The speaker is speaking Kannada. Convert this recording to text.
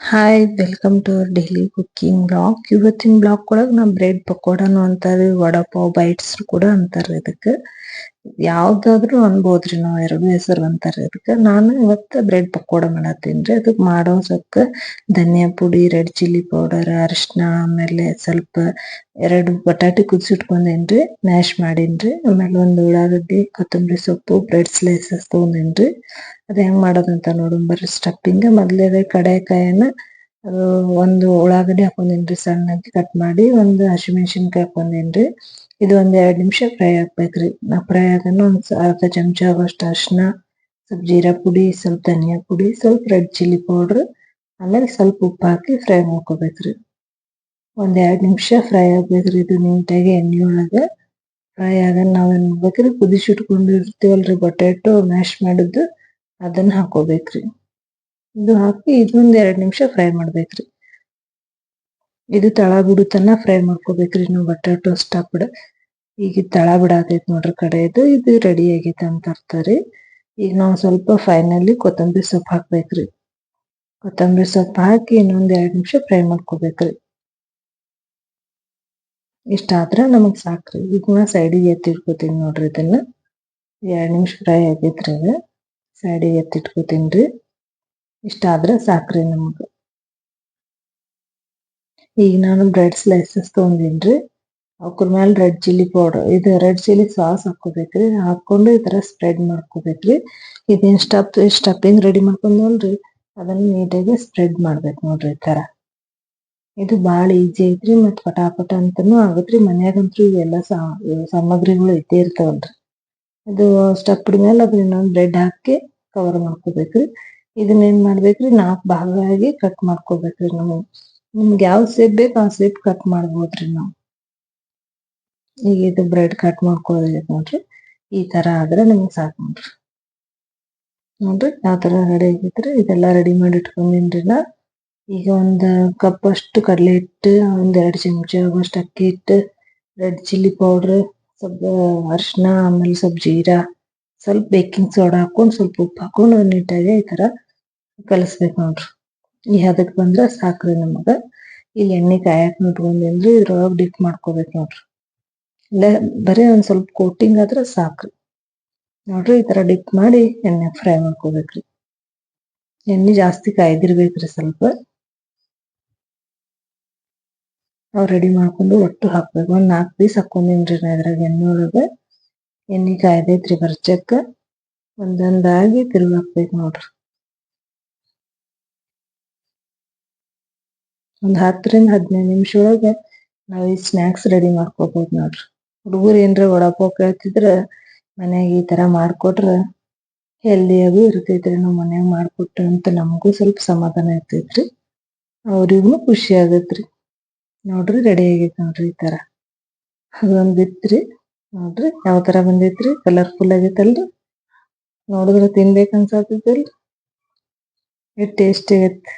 Hi welcome to our daily cooking blog ಇವತ್ತಿನ ಬ್ಲಾಗ್ ಒಳಗೆ ನಾವು ಬ್ರೆಡ್ ಪಕೋಡಾನು ಅಂತಾರೆ ವಡಾಪಾವ್ ಬೈಟ್ಸ್ ಕೂಡ ಅಂತಾರೆ ಇದಕ್ಕೆ. ಯಾವ್ದಾದ್ರು ಅನ್ಬೋದ್ರಿ ನಾವು ಎರಡು ಹೆಸರು ಅಂತಾರೆ. ಅದಕ್ಕೆ ನಾನು ಇವತ್ತು ಬ್ರೆಡ್ ಪಕೋಡ ಮಾಡತ್ತೀನಿ ಅದಕ್ಕೆ ಮಾಡೋ ಸೊಕ್ಕ ಧನಿಯಾ ಪುಡಿ ರೆಡ್ ಚಿಲ್ಲಿ ಪೌಡರ್ ಅರಿಶಿನ, ಆಮೇಲೆ ಸ್ವಲ್ಪ ಎರಡು ಬಟಾಟೆ ಕುದಿಸಿಟ್ಕೊಂಡೇನ್ರಿ ಮ್ಯಾಶ್ ಮಾಡೀನ್ರಿ ಆಮೇಲೆ ಒಂದು ಉಳ್ಳಾಗಡ್ಡಿ, ಕೊತ್ತಂಬರಿ ಸೊಪ್ಪು ಬ್ರೆಡ್ ಸ್ಲೈಸಸ್ ತಗೊಂಡೇನ್ರಿ ಅದು ಹೆಂಗ್ ಮಾಡೋದಂತ ನೋಡೋಣ ಬರ್ರಿ. ಸ್ಟಫಿಂಗ್ ಮೊದಲೇ ಕಡಾಯಿಕಾಯನ್ನ ಒಂದು ಉಳ್ಳಾಗಡ್ಡಿ ಹಾಕೊಂಡೇನ್ರಿ ಸಣ್ಣಗೆ ಕಟ್ ಮಾಡಿ ಒಂದು ಹಸಿಮೆಣಸಿನ್ಕಾಯಿ ಹಾಕೊಂಡೇನ್ರಿ ಇದು ಒಂದ್ ಎರಡ್ ನಿಮಿಷ ಫ್ರೈ ಆಗ್ಬೇಕ್ರಿ ನಾ ಫ್ರೈ ಆಗೋಣ ಒಂದ್ ಅರ್ಧ ಚಮಚ ಆಗೋಷ್ಟು ಅರಿಶಿನ, ಸ್ವಲ್ಪ ಜೀರಾ ಪುಡಿ, ಸ್ವಲ್ಪ ಧನಿಯಾ ಪುಡಿ, ಸ್ವಲ್ಪ ರೆಡ್ ಚಿಲ್ಲಿ ಪೌಡರ್, ಆಮೇಲೆ ಸ್ವಲ್ಪ ಉಪ್ಪು ಹಾಕಿ ಫ್ರೈ ಮಾಡ್ಕೋಬೇಕ್ರಿ. ಒಂದ್ ಎರಡ್ ನಿಮಿಷ ಫ್ರೈ ಆಗ್ಬೇಕ್ರಿ. ಇದು ನೀಟಾಗಿ ಎಣ್ಣೆ ಒಳಗ ಫ್ರೈ ಆಗ ನಾವೇನ್ ಮಾಡ್ಬೇಕ್ರಿ? ಕುದಿಸಿಟ್ಕೊಂಡಿರ್ತೀವಲ್ರಿ ಬೊಟ್ಯಾಟೊ ಮ್ಯಾಶ್ ಮಾಡಿದ್ದು ಅದನ್ನ ಹಾಕೋಬೇಕ್ರಿ. ಇದು ಹಾಕಿ ಇದೊಂದ್ ಎರಡ್ ನಿಮಿಷ ಫ್ರೈ ಮಾಡ್ಬೇಕ್ರಿ. ಇದು ತಳ ಬಿಡುತನ ಫ್ರೈ ಮಾಡ್ಕೋಬೇಕ್ರಿ ನಾವು ಬಟಾಟೊ ಹಾಕ್ಬಿಡ. ಈಗ ತಳ ಬಿಡಾತೈತಿ ನೋಡ್ರಿ ಕಡೆ ಇದು ರೆಡಿ ಆಗೈತೆ ಅಂತ ಅರ್ಥ ರೀ. ಈಗ ನಾವು ಸ್ವಲ್ಪ ಫೈನಲಿ ಕೊತ್ತಂಬರಿ ಸೊಪ್ಪು ಹಾಕ್ಬೇಕ್ರಿ. ಕೊತ್ತಂಬರಿ ಸೊಪ್ಪು ಹಾಕಿ ಇನ್ನೊಂದ್ ಎರಡ್ ನಿಮಿಷ ಫ್ರೈ ಮಾಡ್ಕೋಬೇಕ್ರಿ. ಇಷ್ಟ ಆದ್ರ ನಮಗ್ ಸಾಕ್ರಿ. ನಾ ಸೈಡಿಗೆ ಎತ್ತಿಟ್ಕೋತೀನಿ ನೋಡ್ರಿ ಇದನ್ನ. ಎರಡ್ ನಿಮಿಷ ಫ್ರೈ ಆಗೈತ್ರಿ ಸೈಡಿಗೆ ಎತ್ತಿಟ್ಕೋತೀನಿ ಇಷ್ಟ ಆದ್ರೆ ಸಾಕ್ರಿ ನಮಗ. ಈಗ ನಾನು ಬ್ರೆಡ್ ಸ್ಲೈಸಸ್ ತೊಗೊಂಡಿನ್ರಿ ಅವ್ರ ಮ್ಯಾಲ ರೆಡ್ ಚಿಲ್ಲಿ ಪೌಡರ್ ಇದು ರೆಡ್ ಚಿಲ್ಲಿ ಸಾಸ್ ಹಾಕೋಬೇಕ್ರಿ ಹಾಕೊಂಡು ಈ ತರ ಸ್ಪ್ರೆಡ್ ಮಾಡ್ಕೋಬೇಕ್ರಿ. ಇದೇನ್ ಸ್ಟಫ್ ಸ್ಟಫಿಂಗ್ ರೆಡಿ ಮಾಡ್ಕೊಂಡಲ್ರಿ ಅದನ್ನ ನೀಟಾಗಿ ಸ್ಪ್ರೆಡ್ ಮಾಡ್ಬೇಕು ನೋಡ್ರಿ ಈ ತರ ಇದು ಬಹಳ ಈಜಿ ಐತ್ರಿ ಮತ್ ಪಟಾಪಟ ಅಂತಾನು ಆಗತ್ರಿ. ಮನ್ಯಾಗಂತೂ ಇವೆಲ್ಲ ಸಾಮಗ್ರಿಗಳು ಇದ್ದೇ ಇರ್ತಾವಲ್ರಿ. ಇದು ಸ್ಟಫ್ಡ್ ಮೇಲೆ ಅದ್ರ ಇನ್ನೊಂದ್ ಬ್ರೆಡ್ ಹಾಕಿ ಕವರ್ ಮಾಡ್ಕೋಬೇಕ್ರಿ. ಇದನ್ನ ಏನ್ ಮಾಡ್ಬೇಕ್ರಿ? ನಾಲ್ಕು ಭಾಗವಾಗಿ ಕಟ್ ಮಾಡ್ಕೋಬೇಕ್ರಿ ನಾವು. ನಿಮ್ಗೆ ಯಾವ ಸೇಪ್ ಬೇಕು ಆ ಸೇಪ್ ಕಟ್ ಮಾಡ್ಬೋದ್ರಿ ನಾವು. ಈಗ ಇದು ಬ್ರೆಡ್ ಕಟ್ ಮಾಡ್ಕೊಳ್ಬೇಕು ನೋಡ್ರಿ ಈ ತರ ಆದ್ರೆ ನಿಮ್ಗೆ ಸಾಕು ನೋಡ್ರಿ. ನೋಡ್ರಿ ಯಾವ ತರ ರೆಡಿ ಆಗೈತ್ರಿ ಇದೆಲ್ಲ ರೆಡಿ ಮಾಡಿ ಇಟ್ಕೊಂಡಿನ್ರಿ ನಾ ಈಗ ಒಂದು ಕಪ್ ಅಷ್ಟು ಕಡಲೆ ಹಿಟ್ಟು, ಒಂದ್ ಚಮಚ ಆಗುವಷ್ಟು ಅಕ್ಕಿ ಹಿಟ್ಟು ರೆಡ್ ಚಿಲ್ಲಿ ಪೌಡರ್ ಸ್ವಲ್ಪ ಅರಿಶಿನ ಆಮೇಲೆ ಸ್ವಲ್ಪ ಜೀರಾ, ಸ್ವಲ್ಪ ಬೇಕಿಂಗ್ ಸೋಡಾ ಹಾಕೊಂಡು ಸ್ವಲ್ಪ ಉಪ್ಪು ಹಾಕೊಂಡು ನೀಟಾಗಿ ಈ ತರ ಕಲಸ್ಬೇಕು ನೋಡ್ರಿ. ಈ ಹದಕ್ ಬಂದ್ರ ಸಾಕ್ರಿ ನಮಗ. ಇಲ್ಲಿ ಎಣ್ಣೆ ಕಾಯಕ್ ಇಟ್ಕೊಂಡೇನ್ರಿ ಇದ್ರೊಳಗ್ ಡಿಪ್ ಮಾಡ್ಕೋಬೇಕು ನೋಡ್ರಿ. ಇಲ್ಲ, ಬರೀ ಒಂದ್ ಸ್ವಲ್ಪ ಕೋಟಿಂಗ್ ಆದ್ರ ಸಾಕ್ರಿ. ನೋಡ್ರಿ, ಈ ತರ ಡಿಪ್ ಮಾಡಿ ಎಣ್ಣೆ ಫ್ರೈ ಮಾಡ್ಕೋಬೇಕ್ರಿ. ಎಣ್ಣೆ ಜಾಸ್ತಿ ಕಾಯ್ದಿರ್ಬೇಕ್ರಿ ಸ್ವಲ್ಪ. ಅವ್ ರೆಡಿ ಮಾಡ್ಕೊಂಡು ಒಟ್ಟು ಹಾಕ್ಬೇಕು. ಒಂದ್ ನಾಲ್ಕು ಪೀಸ್ ಹಾಕೊಂಡೇನ್ರಿ ನಾ ಇದ್ರಾಗ ಎಣ್ಣೆ ಒಳಗ ಎಣ್ಣೆ ಕಾಯ್ದೈತ್ರಿ ಬರ್ಚಕ್ಕ ಒಂದೊಂದಾಗಿ ತಿರುಗಾಕ್ಬೇಕು ನೋಡ್ರಿ. ಒಂದ್ ಹತ್ತರಿಂದ ಹದಿನೈದು ನಿಮಿಷ ಒಳಗ ನಾವ್ ಈ ಸ್ನಾಕ್ಸ್ ರೆಡಿ ಮಾಡ್ಕೋಬಹುದು ನೋಡ್ರಿ. ಹುಡುಗರು ಏನ್ರ ವಡಾಪಾವ್ ಕೇಳ್ತಿದ್ರ ಮನ್ಯಾಗ ಈ ತರ ಮಾಡ್ಕೊಟ್ರ ಹೆಲ್ದಿಯಾಗೂ ಇರ್ತೈತ್ರಿ ನಾವು ಮನ್ಯಾಗ ಮಾಡ್ಕೊಟ್ರ ಅಂತ ನಮಗೂ ಸ್ವಲ್ಪ ಸಮಾಧಾನ ಇರ್ತೈತ್ರಿ. ಅವ್ರಿಗೂ ಖುಷಿ ಆಗತ್ರಿ. ನೋಡ್ರಿ ರೆಡಿ ಆಗೈತೆ ನೋಡ್ರಿ ಈ ತರ. ಅದೊಂದ್ ಇತ್ರಿ. ನೋಡ್ರಿ ಯಾವ ತರ ಬಂದೈತ್ರಿ. ಕಲರ್ಫುಲ್ ಆಗೈತಲ್ರಿ. ನೋಡಿದ್ರ ತಿನ್ಬೇಕ ಅನ್ಸಾತೈತಲ್ರಿ. ಎಷ್ಟ್ ಟೇಸ್ಟಿ ಆಗೈತಿ.